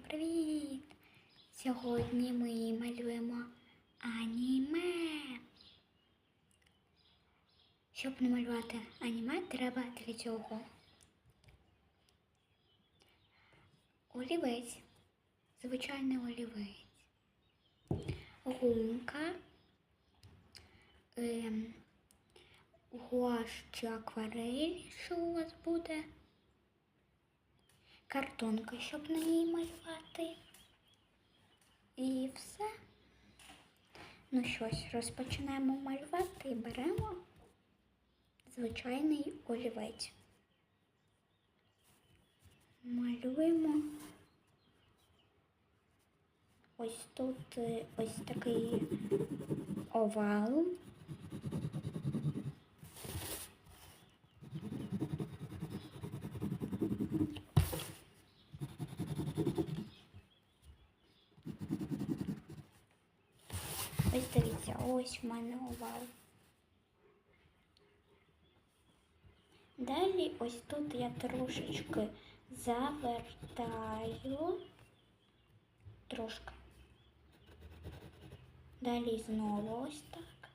привіт! Сьогодні ми малюємо аніме. Щоб намалювати аніме, треба для цього олівець, звичайний олівець, гумка, ем, гуаш чи акварель, що у вас буде картонка, щоб на ній малювати. І все. Ну щось, розпочинаємо малювати і беремо звичайний олівець. Малюємо ось тут е, ось такий овал. Ось дивіться, ось в мене овал. Далі ось тут я трошечки завертаю. Трошки. Далі знову ось так.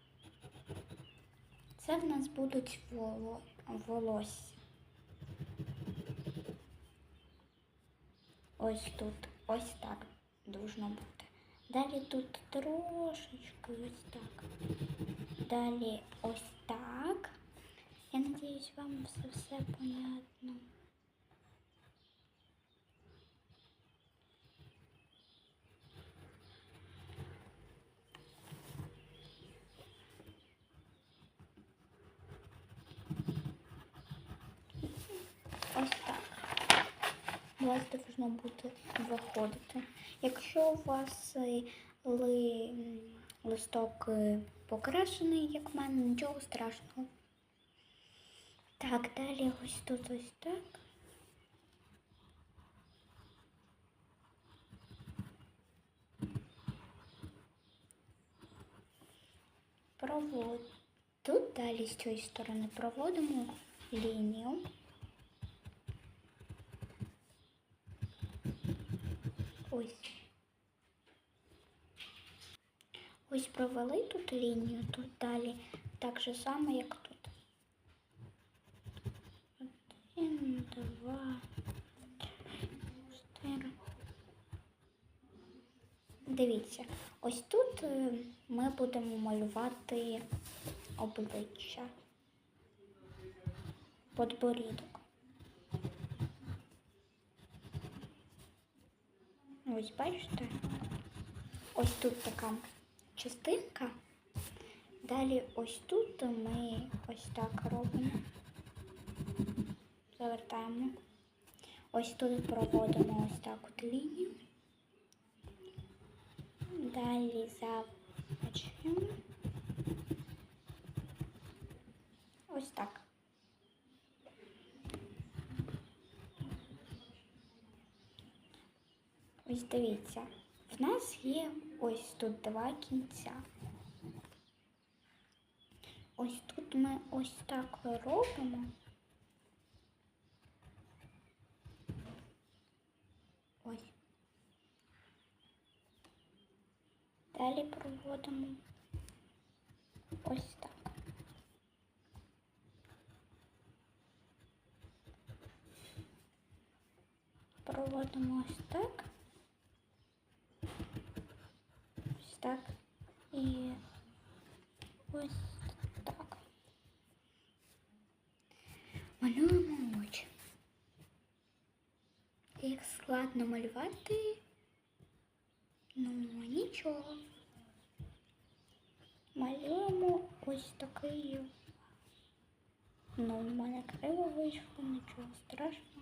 Це в нас будуть воло... волосся. Ось тут ось так должно бути. Далі тут трошечки ось так. Далі ось так. Я надіюсь, вам все все понятно. Ось так. У вас должно бути виходити. Якщо у вас е, ли, листок е, покрашений, як в мене, нічого страшного. Так, далі ось тут ось так. Провод. Тут далі з цієї сторони проводимо лінію. Ось. Ось провели тут лінію, тут далі так же само, як тут. Один, два, чотири. Дивіться, ось тут е, ми будемо малювати обличчя, подборідок. Ось бачите? Ось тут така частинка. Далі ось тут ми ось так робимо. Завертаємо. Ось тут проводимо ось так от лінію. Далі завершуємо. Ось так. Ось дивіться, в нас є ось тут два кінця. Ось тут ми ось так робимо. Ось. Далі проводимо ось так. Проводимо ось так. так. І ось так. Малюємо очі. Як складно малювати, ну нічого. Малюємо ось такий. Ну, в мене криво вийшло, нічого страшного.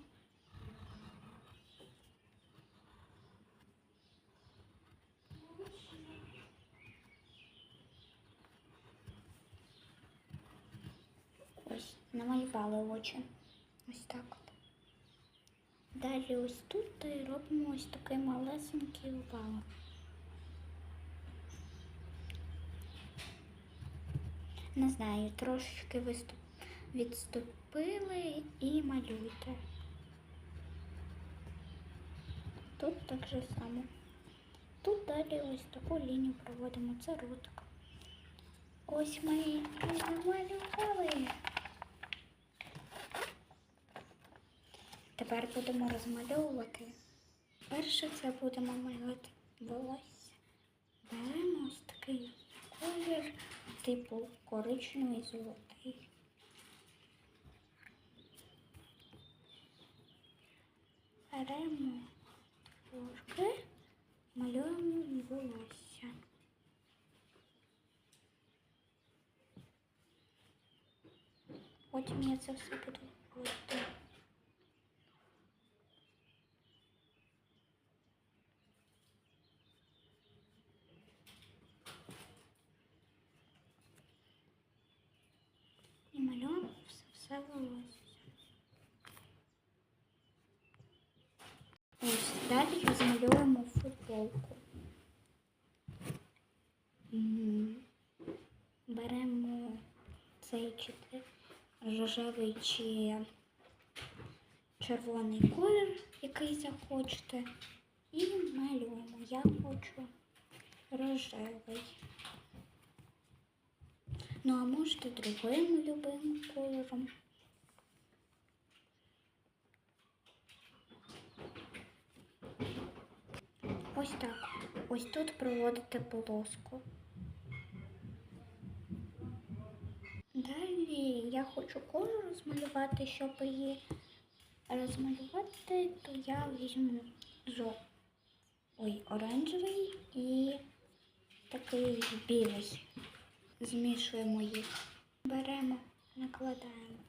Ось, намалювали очі. Ось так от. Далі ось тут і робимо ось такий малесенький овал. Не знаю, трошечки виступ... відступили і малюйте. Тут так же само. Тут далі ось таку лінію проводимо. Це ротик. Ось ми і намалювали. Тепер будемо розмальовувати. Перше це будемо малювати волосся. Беремо ось такий колір, типу коричневий золотий. Беремо трошки, малюємо волосся. Потім я це все буду робити. І малюємо все, волосся. Ось далі розмалюємо футболку. Беремо цей чи рожевий чи червоний колір, який захочете, і малюємо. Я хочу рожевий. Ну, а можете другим любим кольором. Ось так. Ось тут проводите полоску. Далі я хочу кожу розмалювати, щоб її розмалювати, то я візьму зо. Ой, оранжевий і такий білий. Змішуємо їх. Беремо, накладаємо.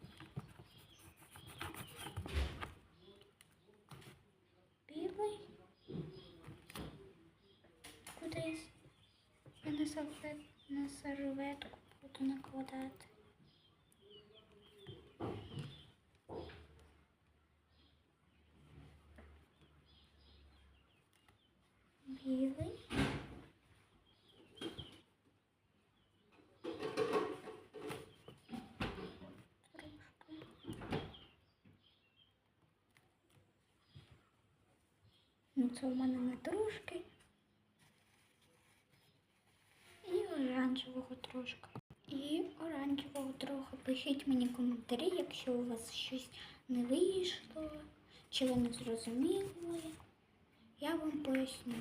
Білий. Кудись. Я на сервет, на серветку буду накладати. Білий. Трошки. Ну, це в мене не трошки. І оранжевого трошки. І оранжевого трохи. Пишіть мені коментарі, якщо у вас щось не вийшло, чи ви не зрозуміли. Я вам поясню.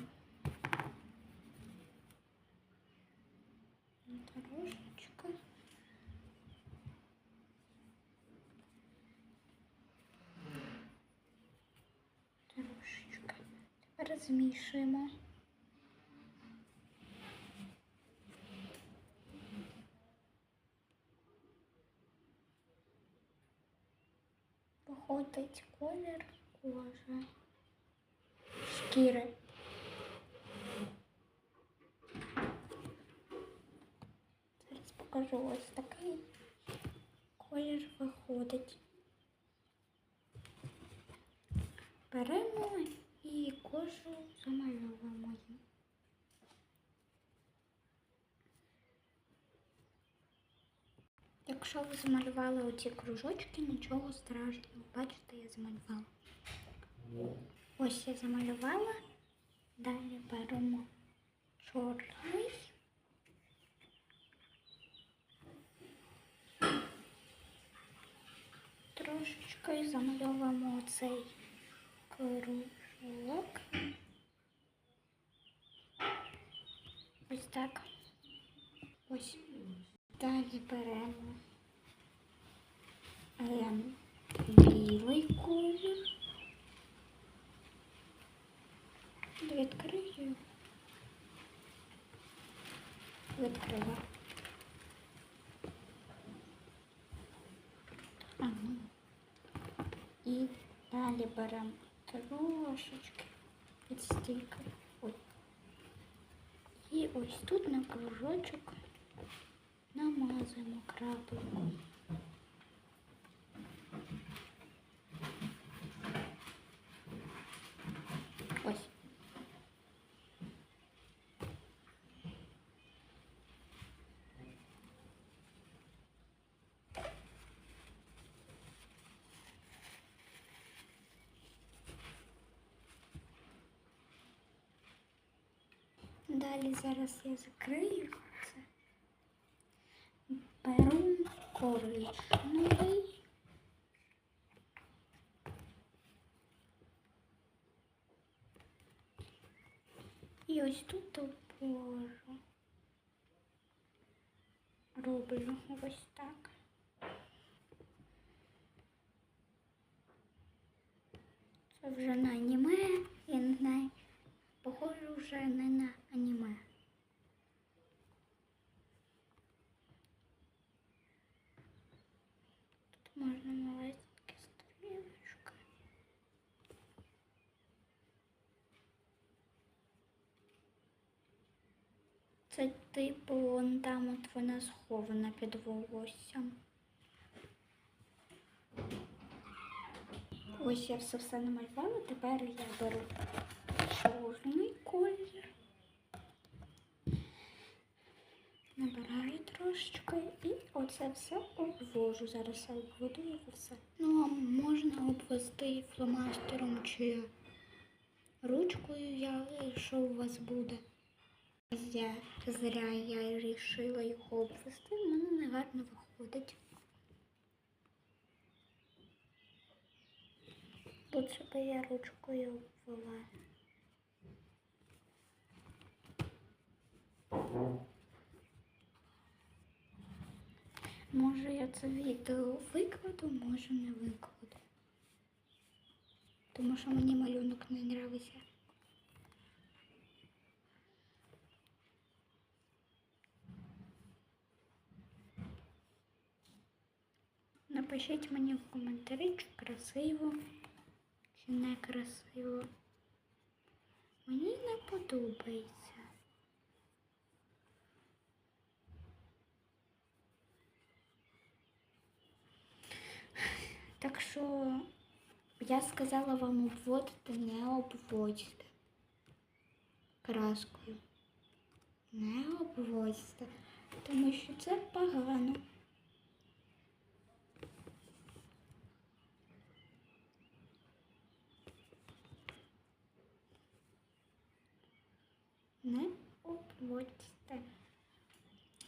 Трошечки. Трошечки. Тепер змішуємо. Походить колір кожи. Шкіри. Зараз покажу ось такий колір виходить. Беремо і кожу замальовуємо їм. Якщо ви замалювали оці кружочки, нічого страшного. Бачите, я замалювала. Ось я замалювала. Далі беремо чорний. Трошечки замальовуємо цей кружок. Ось так. Ось. Далі беремо ем, білий колір. Відкрию. Відкрила. А, ну. І далі беремо трошечки від стільки. Ой. І ось тут на кружочок намазуємо крапельку. Ось. Далі зараз я закрию це. Беру коричневий. І ось тут опору. Роблю ось так. Це вже на аніме, я не знаю. Похоже вже не на аніме. Тут можна маленькі стрілочка. Це типу вон там от вона схована під волоссям. Ось я все все намалювала, тепер я беру чорний колір. Набираю трошечки і оце все обвожу. Зараз я обведу його все. Ну, а можна обвести фломастером чи ручкою, я, що у вас буде. Я зря я вирішила його обвести, в мене не гарно виходить. Лучше би я ручкою обвела. Може я це відео викладу, може не викладу. Тому що мені малюнок не нравиться. Напишіть мені в коментарі, чи красиво, чи не красиво. Мені не подобається. Так що я сказала вам обводити, не обводьте краскою. Не обводьте, тому що це погано. Не обводьте.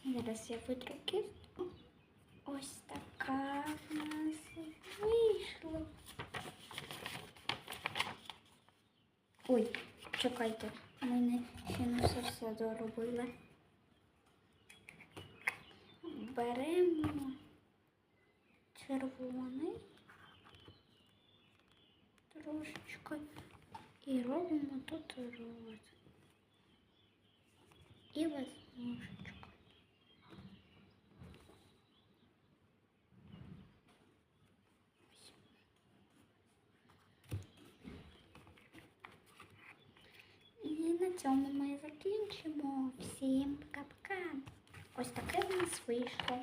Зараз я витру кістку. Ось така в нас вийшла. Ой, чекайте, ми ще не все все доробили. Беремо червоний трошечки і робимо тут роз. І веснушечку. І на цьому ми закінчимо. Всім пока-пока. Ось таке в нас вийшло.